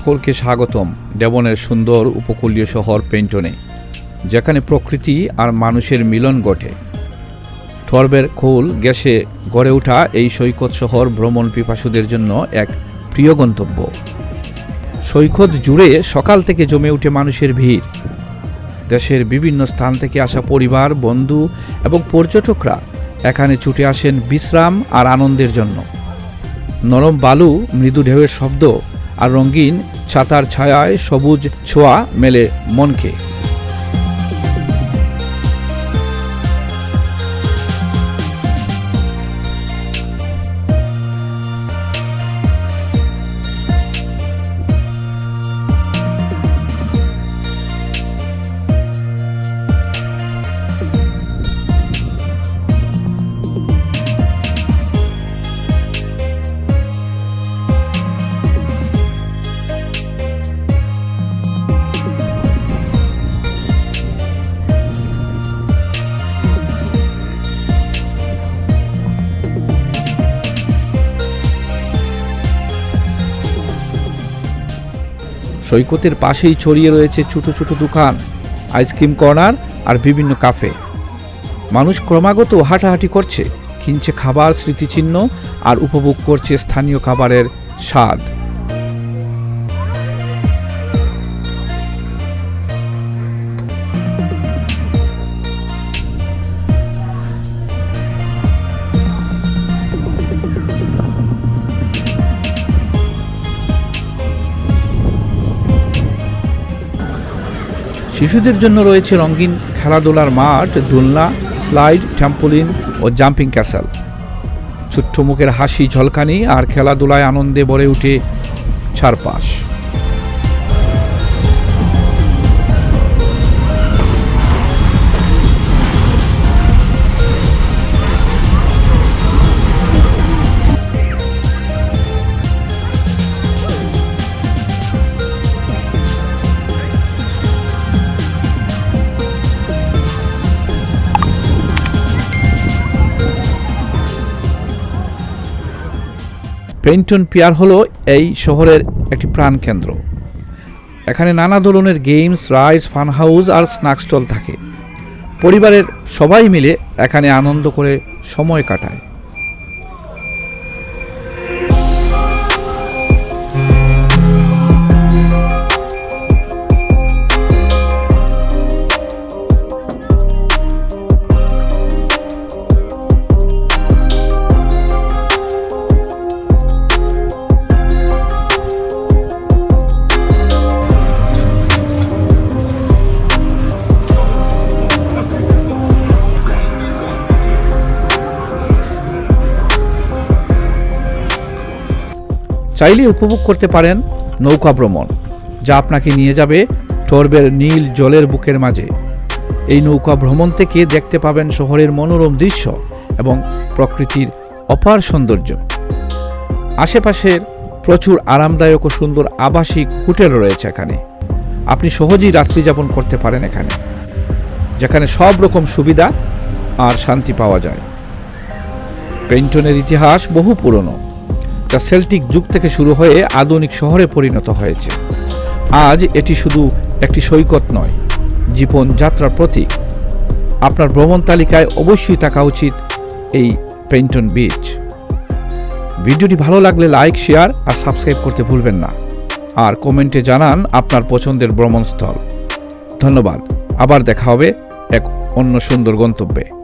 সকলকে স্বাগতম। ডেবনের সুন্দর উপকূলীয় শহর পেন্টনে, যেখানে প্রকৃতি আর মানুষের মিলন ঘটে। টর্বের খোল গ্যাসে গড়ে ওঠা এই সৈকত শহর ভ্রমণ পিপাসুদের জন্য এক প্রিয় গন্তব্য। সৈকত জুড়ে সকাল থেকে জমে ওঠে মানুষের ভিড়। দেশের বিভিন্ন স্থান থেকে আসা পরিবার, বন্ধু এবং পর্যটকরা এখানে ছুটে আসেন বিশ্রাম আর আনন্দের জন্য। নরম বালু, মৃদু ঢেউয়ের শব্দ আর রঙিন ছাতার ছায়ায় সবুজ ছোঁয়া মেলে মনকে। সৈকতের পাশেই ছড়িয়ে রয়েছে ছোট ছোট দোকান, আইসক্রিম কর্নার আর বিভিন্ন কাফে। মানুষ ক্রমাগত হাঁটাহাঁটি করছে, কিনছে খাবার, স্মৃতিচিহ্ন আর উপভোগ করছে স্থানীয় খাবারের স্বাদ। শিশুদের জন্য রয়েছে রঙিন খেলাধুলার মাঠ, দোলনা, স্লাইড ট্যাম্পোলিন ও জাম্পিং ক্যাসেল। ছোট্ট মুখের হাসি ঝলকানি আর খেলাধুলায় আনন্দে ভরে উঠে চারপাশ। পেন্টন পিয়ার হলো এই শহরের একটি প্রাণকেন্দ্র। এখানে নানা ধরনের গেমস রাইস ফান হাউস আর স্ন্যাক স্টল থাকে। পরিবারের সবাই মিলে এখানে আনন্দ করে সময় কাটায়। চাইলে উপভোগ করতে পারেন নৌকা ভ্রমণ, যা আপনাকে নিয়ে যাবে টর্বের নীল জলের বুকের মাঝে। এই নৌকা ভ্রমণ থেকে দেখতে পাবেন শহরের মনোরম দৃশ্য এবং প্রকৃতির অপার সৌন্দর্য। আশেপাশের প্রচুর আরামদায়ক ও সুন্দর আবাসিক হোটেল রয়েছে এখানে। আপনি সহজেই রাত্রি যাপন করতে পারেন এখানে, যেখানে সব রকম সুবিধা আর শান্তি পাওয়া যায়। পেন্টনের ইতিহাস বহু পুরনো। যা সেল্টিক যুগ থেকে শুরু হয়ে আধুনিক শহরে পরিণত হয়েছে। আজ এটি শুধু একটি সৈকত নয়, জীবন যাত্রার প্রতীক। আপনার ভ্রমণ তালিকায় অবশ্যই থাকা উচিত এই পেন্টন বিচ। ভিডিওটি ভালো লাগলে লাইক, শেয়ার আর সাবস্ক্রাইব করতে ভুলবেন না। আর কমেন্টে জানান আপনার পছন্দের ভ্রমণস্থল। ধন্যবাদ। আবার দেখা হবে এক অন্য সুন্দর গন্তব্যে।